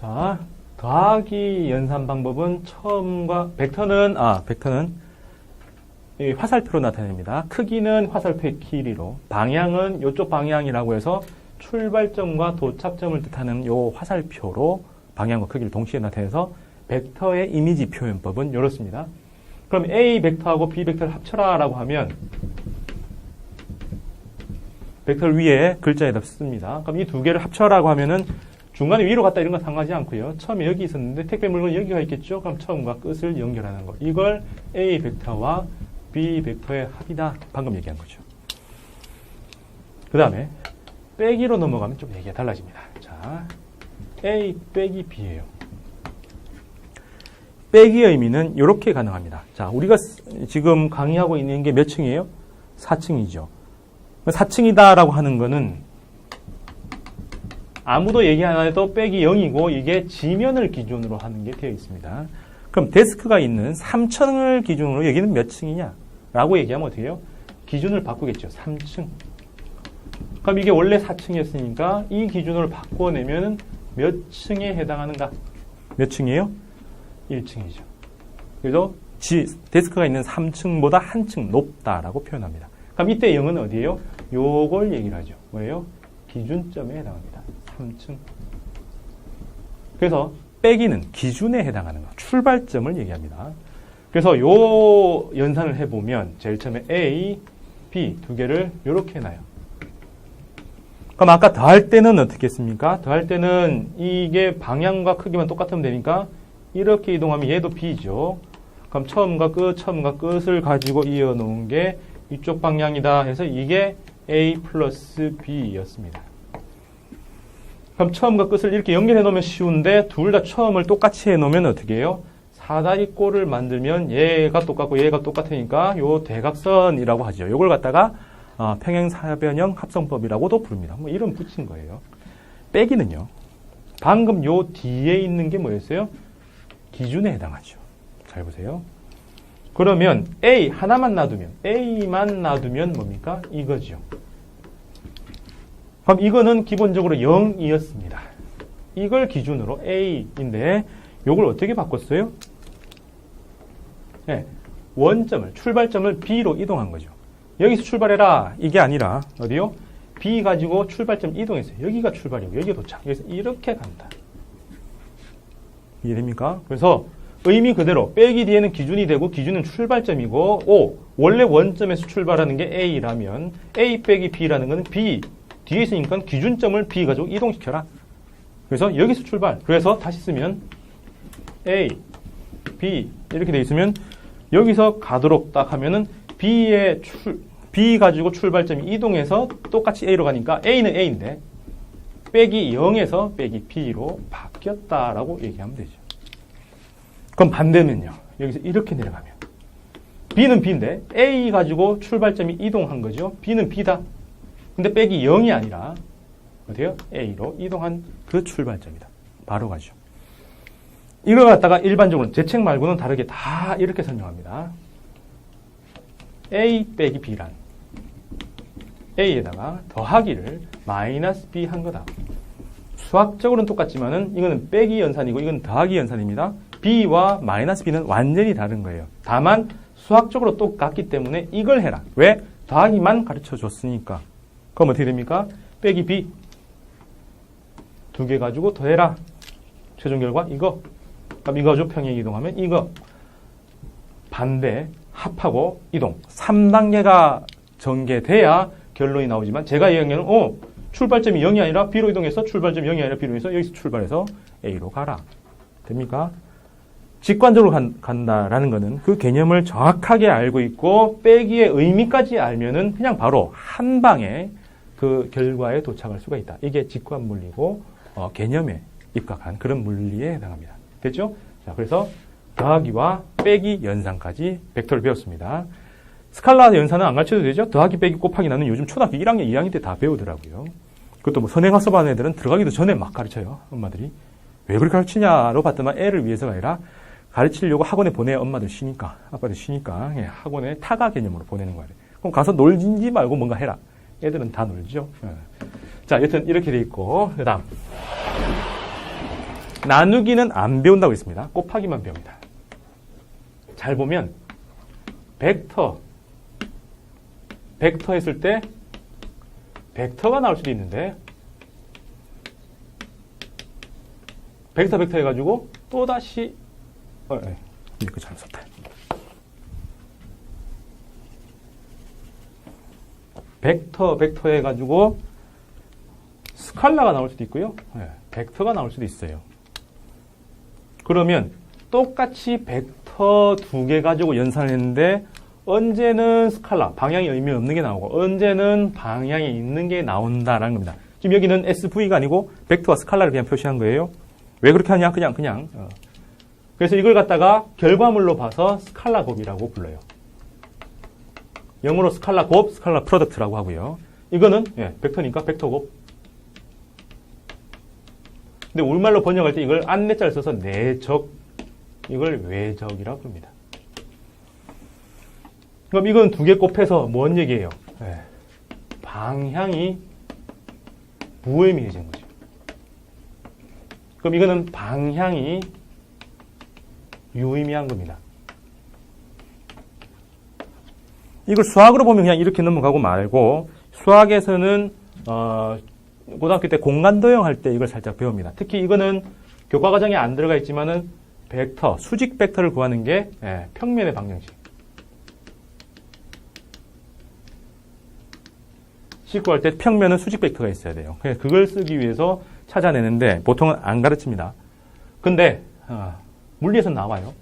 자, 더하기 연산 방법은 처음과 벡터는 아 벡터는 이 화살표로 나타냅니다. 크기는 화살표의 길이로 방향은 이쪽 방향이라고 해서 출발점과 도착점을 뜻하는 요 화살표로 방향과 크기를 동시에 나타내서 벡터의 이미지 표현법은 이렇습니다. 그럼 A 벡터하고 B 벡터를 합쳐라라고 하면 벡터를 위에 글자에다 씁니다. 그럼 이 두 개를 합쳐라고 하면은 중간에 위로 갔다 이런 건 상하지 않고요. 처음에 여기 있었는데 택배 물건 여기가 있겠죠. 그럼 처음과 끝을 연결하는 거. 이걸 A 벡터와 B 벡터의 합이다. 방금 얘기한 거죠. 그 다음에 빼기로 넘어가면 좀 얘기가 달라집니다. 자, A 빼기 B예요. 빼기의 의미는 이렇게 가능합니다. 자, 우리가 쓰- 지금 강의하고 있는 게 몇 층이에요? 4층이죠. 4층이다라고 하는 거는 아무도 얘기 안 해도 빼기 0이고 이게 지면을 기준으로 하는 게 되어 있습니다. 그럼 데스크가 있는 3층을 기준으로 여기는 몇 층이냐? 라고 얘기하면 어떻게 해요? 기준을 바꾸겠죠. 3층. 그럼 이게 원래 4층이었으니까 이 기준으로 바꿔내면 몇 층에 해당하는가? 몇 층이에요? 1층이죠. 그래서 지- 데스크가 있는 3층보다 한 층 높다라고 표현합니다. 그럼 이때 0은 어디예요? 요걸 얘기를 하죠. 뭐예요? 기준점에 해당합니다. 3층. 그래서 빼기는 기준에 해당하는 거, 출발점을 얘기합니다. 그래서 요 연산을 해보면 제일 처음에 A, B 두 개를 이렇게 해놔요. 그럼 아까 더할 때는 어떻게 했습니까? 더할 때는 이게 방향과 크기만 똑같으면 되니까 이렇게 이동하면 얘도 B죠. 그럼 처음과 끝, 처음과 끝을 가지고 이어놓은 게 이쪽 방향이다 해서 이게 A 플러스 B였습니다. 그럼 처음과 끝을 이렇게 연결해 놓으면 쉬운데 둘 다 처음을 똑같이 해 놓으면 어떻게 해요? 사다리 꼴을 만들면 얘가 똑같고 얘가 똑같으니까 요 대각선이라고 하죠. 요걸 갖다가 어, 평행사변형 합성법이라고도 부릅니다. 뭐 이름 붙인 거예요. 빼기는요. 방금 요 뒤에 있는 게 뭐였어요? 기준에 해당하죠. 잘 보세요. 그러면 A 하나만 놔두면 A만 놔두면 뭡니까? 이거죠. 그럼 이거는 기본적으로 0이었습니다. 이걸 기준으로 A인데 이걸 어떻게 바꿨어요? 네, 원점을 출발점을 B로 이동한 거죠. 여기서 출발해라 이게 아니라 어디요? B 가지고 출발점 이동했어요. 여기가 출발이고 여기 도착. 그래서 이렇게 간다. 이해됩니까? 그래서 의미 그대로 빼기 뒤에는 기준이 되고 기준은 출발점이고 O 원래 원점에서 출발하는 게 A라면 A 빼기 B라는 거는 B 뒤에 있으니까 기준점을 B 가지고 이동시켜라. 그래서 여기서 출발. 그래서 다시 쓰면 A, B 이렇게 돼 있으면 여기서 가도록 딱 하면은 B의 출 B 가지고 출발점이 이동해서 똑같이 A로 가니까 A는 A인데 빼기 0에서 빼기 B로 바뀌었다라고 얘기하면 되죠. 그럼 반대면요. 여기서 이렇게 내려가면 B는 B인데 A 가지고 출발점이 이동한 거죠. B는 B다. 근데 빼기 0이 아니라 어때요? A로 이동한 그 출발점이다. 바로 가죠. 이걸 갖다가 일반적으로 제 책 말고는 다르게 다 이렇게 설명합니다. A 빼기 B란 A에다가 더하기를 마이너스 B 한 거다. 수학적으로는 똑같지만은 이거는 빼기 연산이고 이건 더하기 연산입니다. B와 마이너스 B는 완전히 다른 거예요. 다만 수학적으로 똑같기 때문에 이걸 해라. 왜? 더하기만 가르쳐 줬으니까. 그럼 어떻게 됩니까? 빼기 B 두 개 가지고 더해라. 최종 결과 이거. 그럼 이거 가지고 평행 이동하면 이거. 반대 합하고 이동. 3단계가 전개돼야 결론이 나오지만 제가 얘기하는 어, 출발점이 0이 아니라 B로 이동해서 출발점이 0이 아니라 B로 해서 여기서 출발해서 A로 가라. 됩니까? 직관적으로 간, 간다라는 것은 그 개념을 정확하게 알고 있고 빼기의 의미까지 알면은 그냥 바로 한 방에 그 결과에 도착할 수가 있다. 이게 직관 물리고 어, 개념에 입각한 그런 물리에 해당합니다. 됐죠? 자, 그래서 더하기와 빼기 연산까지 벡터를 배웠습니다. 스칼라 연산은 안 가르쳐도 되죠? 더하기, 빼기, 곱하기 나는 요즘 초등학교 1학년, 2학년 때 다 배우더라고요. 그것도 뭐 선행학습 반 애들은 들어가기도 전에 막 가르쳐요. 엄마들이. 왜 그렇게 가르치냐로 봤더만 애를 위해서가 아니라 가르치려고 학원에 보내야 엄마들 쉬니까, 아빠들 쉬니까 예, 학원에 타가 개념으로 보내는 거예요. 그럼 가서 놀지 말고 뭔가 해라. 애들은 다 놀죠. 예. 자, 여튼 이렇게 돼 있고, 그 다음. 나누기는 안 배운다고 했습니다. 곱하기만 배웁니다. 잘 보면 벡터 벡터 했을 때 벡터가 나올 수도 있는데 벡터 벡터 해가지고 또다시 어, 예. 이거 잘못 썼다. 벡터 벡터 해가지고 스칼라가 나올 수도 있고요. 예, 벡터가 나올 수도 있어요. 그러면 똑같이 벡터 두 개 가지고 연산을 했는데 언제는 스칼라 방향이 의미 없는 게 나오고 언제는 방향이 있는 게 나온다라는 겁니다. 지금 여기는 SV가 아니고 벡터와 스칼라를 그냥 표시한 거예요. 왜 그렇게 하냐? 그냥 그냥. 어. 그래서 이걸 갖다가 결과물로 봐서 스칼라 곱이라고 불러요. 영어로 스칼라 곱, 스칼라 프로덕트라고 하고요. 이거는 예, 벡터니까 벡터 곱. 근데 우리말로 번역할 때 이걸 안내자를 써서 내적, 이걸 외적이라고 부릅니다. 그럼 이건 두 개 곱해서 뭔 얘기예요? 예, 방향이 무의미해진 거죠. 그럼 이거는 방향이 유의미한 겁니다. 이걸 수학으로 보면 그냥 이렇게 넘어가고 말고 수학에서는 어, 고등학교 때 공간 도형 할 때 이걸 살짝 배웁니다. 특히 이거는 교과 과정에 안 들어가 있지만은 벡터, 수직 벡터를 구하는 게 예, 평면의 방정식. 식 구할 때 평면은 수직 벡터가 있어야 돼요. 그걸 쓰기 위해서 찾아내는데 보통은 안 가르칩니다. 근데 어, 물리에서 나와요.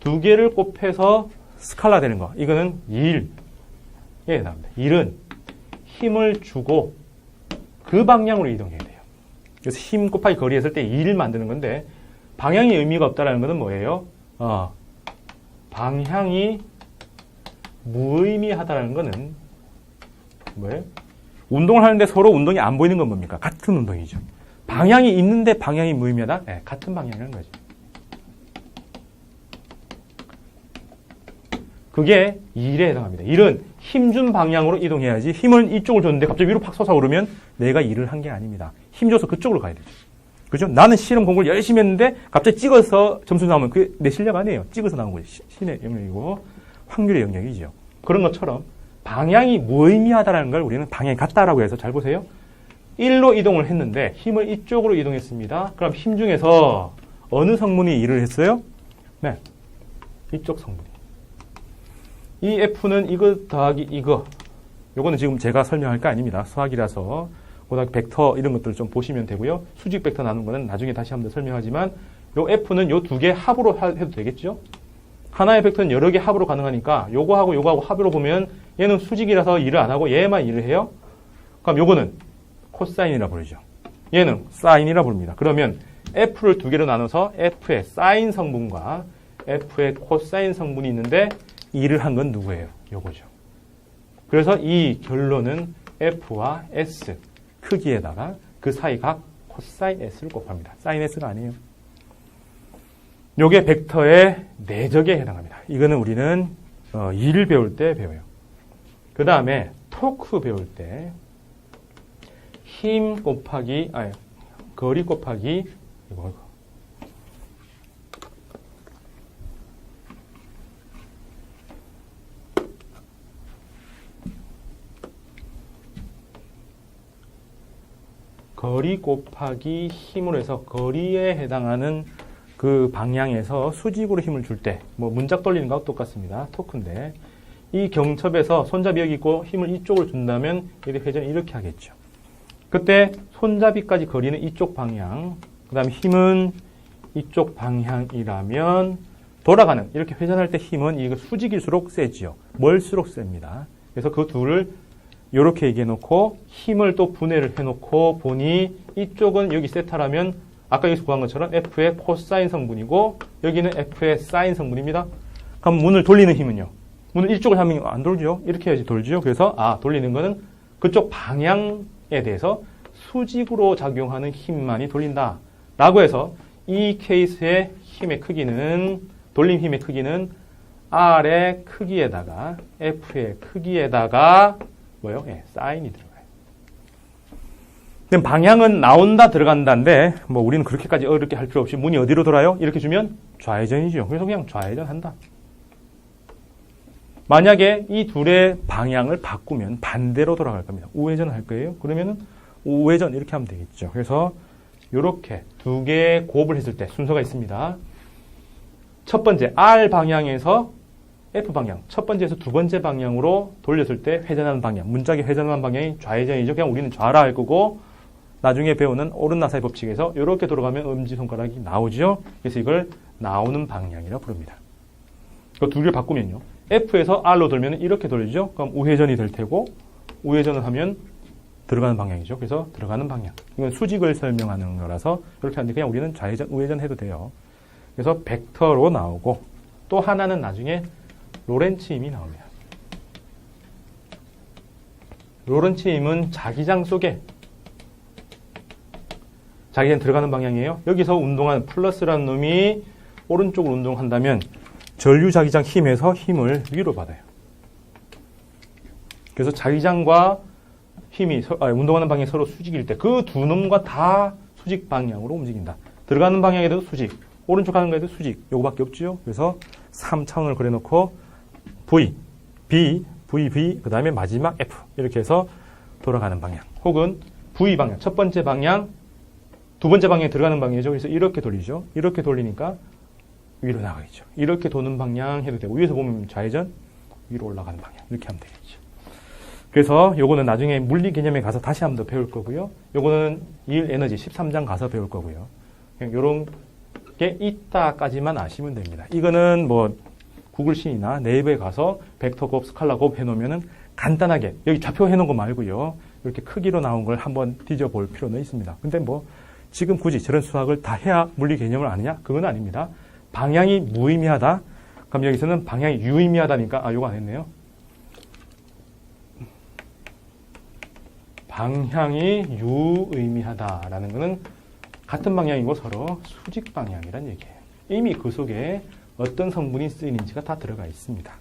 두 개를 곱해서 스칼라 되는 거. 이거는 1에 해당합니다. 1은 힘을 주고 그 방향으로 이동해야 돼요. 그래서 힘 곱하기 거리 했을 때 2를 만드는 건데 방향이 의미가 없다라는 것은 뭐예요? 어, 방향이 무의미하다라는 것은 뭐예요? 운동을 하는데 서로 운동이 안 보이는 건 뭡니까? 같은 운동이죠. 방향이 있는데 방향이 무의미하다? 네, 같은 방향이라는 거죠. 그게 일에 해당합니다. 일은 힘준 방향으로 이동해야지 힘을 이쪽을 줬는데 갑자기 위로 팍 솟아오르면 내가 일을 한 게 아닙니다. 힘 줘서 그쪽으로 가야 되죠. 그죠? 나는 실험 공부를 열심히 했는데 갑자기 찍어서 점수 나오면 그게 내 실력 아니에요. 찍어서 나온 거지. 신의 영역이고 확률의 영역이죠. 그런 것처럼 방향이 무의미하다는 걸 우리는 방향이 같다라고 해서 잘 보세요. 1로 이동을 했는데 힘을 이쪽으로 이동했습니다. 그럼 힘 중에서 어느 성분이 일을 했어요? 네. 이쪽 성분 이. 이 F는 이거 더하기 이거. 요거는 지금 제가 설명할 거 아닙니다. 수학이라서 고등학교 벡터 이런 것들 좀 보시면 되고요. 수직 벡터 나눈 거는 나중에 다시 한번 설명하지만 요 F는 요 두 개 합으로 해도 되겠죠? 하나의 벡터는 여러 개 합으로 가능하니까 요거하고 요거하고 합으로 보면 얘는 수직이라서 일을 안 하고 얘만 일을 해요. 그럼 요거는 코사인이라 부르죠. 얘는 사인이라 부릅니다. 그러면 F를 두 개로 나눠서 F의 사인 성분과 F의 코사인 성분이 있는데 일을 한 건 누구예요? 요거죠. 그래서 이 결론은 F와 S 크기에다가 그 사이 각 코사인 S를 곱합니다. 사인 S가 아니에요. 요게 벡터의 내적에 해당합니다. 이거는 우리는 어, 일을 배울 때 배워요. 그 다음에 토크 배울 때 힘 곱하기 아니 거리 곱하기 이거 거리 곱하기 힘으로 해서 거리에 해당하는 그 방향에서 수직으로 힘을 줄 때, 뭐 문짝 돌리는 거하고 똑같습니다. 토크인데, 이 경첩에서 손잡이 여기 있고 힘을 이쪽으로 준다면 이렇게 회전을 이렇게 하겠죠. 그때 손잡이까지 거리는 이쪽 방향, 그 다음에 힘은 이쪽 방향이라면 돌아가는, 이렇게 회전할 때 힘은 이거 수직일수록 세지요. 멀수록 셉니다. 그래서 그 둘을 이렇게 얘기해 놓고 힘을 또 분해를 해 놓고 보니 이쪽은 여기 세타라면 아까 여기서 구한 것처럼 F의 코사인 성분이고 여기는 F의 사인 성분입니다. 그럼 문을 돌리는 힘은요? 문을 이쪽을 하면 안 돌죠? 이렇게 해야지 돌죠? 그래서 아 돌리는 거는 그쪽 방향에 대해서 수직으로 작용하는 힘만이 돌린다. 라고 해서 이 케이스의 힘의 크기는 돌림 힘의 크기는 R의 크기에다가 F의 크기에다가 뭐요? 예, 사인이 들어가요. 그럼 방향은 나온다 들어간다인데 뭐 우리는 그렇게까지 어렵게 할 필요 없이 문이 어디로 돌아요? 이렇게 주면 좌회전이죠. 그래서 그냥 좌회전한다. 만약에 이 둘의 방향을 바꾸면 반대로 돌아갈 겁니다. 우회전 할 거예요. 그러면은 우회전 이렇게 하면 되겠죠. 그래서 이렇게 두 개의 곱을 했을 때 순서가 있습니다. 첫 번째 R 방향에서 F 방향, 첫 번째에서 두 번째 방향으로 돌렸을 때 회전하는 방향, 문짝이 회전하는 방향이 좌회전이죠. 그냥 우리는 좌라 할 거고 나중에 배우는 오른나사의 법칙에서 이렇게 돌아가면 엄지손가락이 나오죠. 그래서 이걸 나오는 방향이라고 부릅니다. 그두 개를 바꾸면요. F에서 R로 돌면 이렇게 돌리죠. 그럼 우회전이 될 테고 우회전을 하면 들어가는 방향이죠. 그래서 들어가는 방향. 이건 수직을 설명하는 거라서 이렇게 하는데 그냥 우리는 좌회전, 우회전 해도 돼요. 그래서 벡터로 나오고 또 하나는 나중에 로렌츠 힘이 나옵니다. 로렌츠 힘은 자기장 속에 자기장 들어가는 방향이에요. 여기서 운동하는 플러스라는 놈이 오른쪽으로 운동한다면 전류 자기장 힘에서 힘을 위로 받아요. 그래서 자기장과 힘이 서- 아니, 운동하는 방향이 서로 수직일 때 그 두 놈과 다 수직 방향으로 움직인다. 들어가는 방향에도 수직, 오른쪽 가는 거에도 수직. 요거밖에 없죠. 그래서 3차원을 그려놓고 V, B, V, B, 그 다음에 마지막 F 이렇게 해서 돌아가는 방향. 혹은 V 방향, 첫 번째 방향, 두 번째 방향에 들어가는 방향이죠. 그래서 이렇게 돌리죠. 이렇게 돌리니까 위로 나가겠죠. 이렇게 도는 방향 해도 되고 위에서 보면 좌회전, 위로 올라가는 방향 이렇게 하면 되겠죠. 그래서 요거는 나중에 물리 개념에 가서 다시 한번 더 배울 거고요. 요거는 일 에너지 13장 가서 배울 거고요. 그냥 요런 게 있다까지만 아시면 됩니다. 이거는 뭐 구글 신이나 네이버에 가서 벡터 곱, 스칼라 곱 해놓으면은 간단하게 여기 좌표 해놓은 거 말고요. 이렇게 크기로 나온 걸 한번 뒤져볼 필요는 있습니다. 근데 뭐 지금 굳이 저런 수학을 다 해야 물리 개념을 아느냐? 그건 아닙니다. 방향이 무의미하다. 그럼 여기서는 방향이 유의미하다니까 아 요거 안 했네요. 방향이 유의미하다라는 것은 같은 방향이고 서로 수직 방향이란 얘기예요. 이미 그 속에 어떤 성분이 쓰이는지가 다 들어가 있습니다.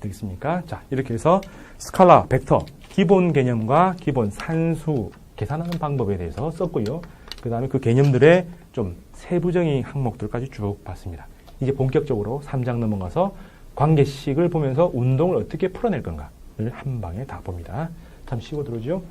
되겠습니까? 자, 이렇게 해서 스칼라, 벡터, 기본 개념과 기본 산수 계산하는 방법에 대해서 썼고요. 그 다음에 그 개념들의 좀 세부적인 항목들까지 쭉 봤습니다. 이제 본격적으로 3장 넘어가서 관계식을 보면서 운동을 어떻게 풀어낼 건가를 한 방에 다 봅니다. 참 쉬고 들어오죠?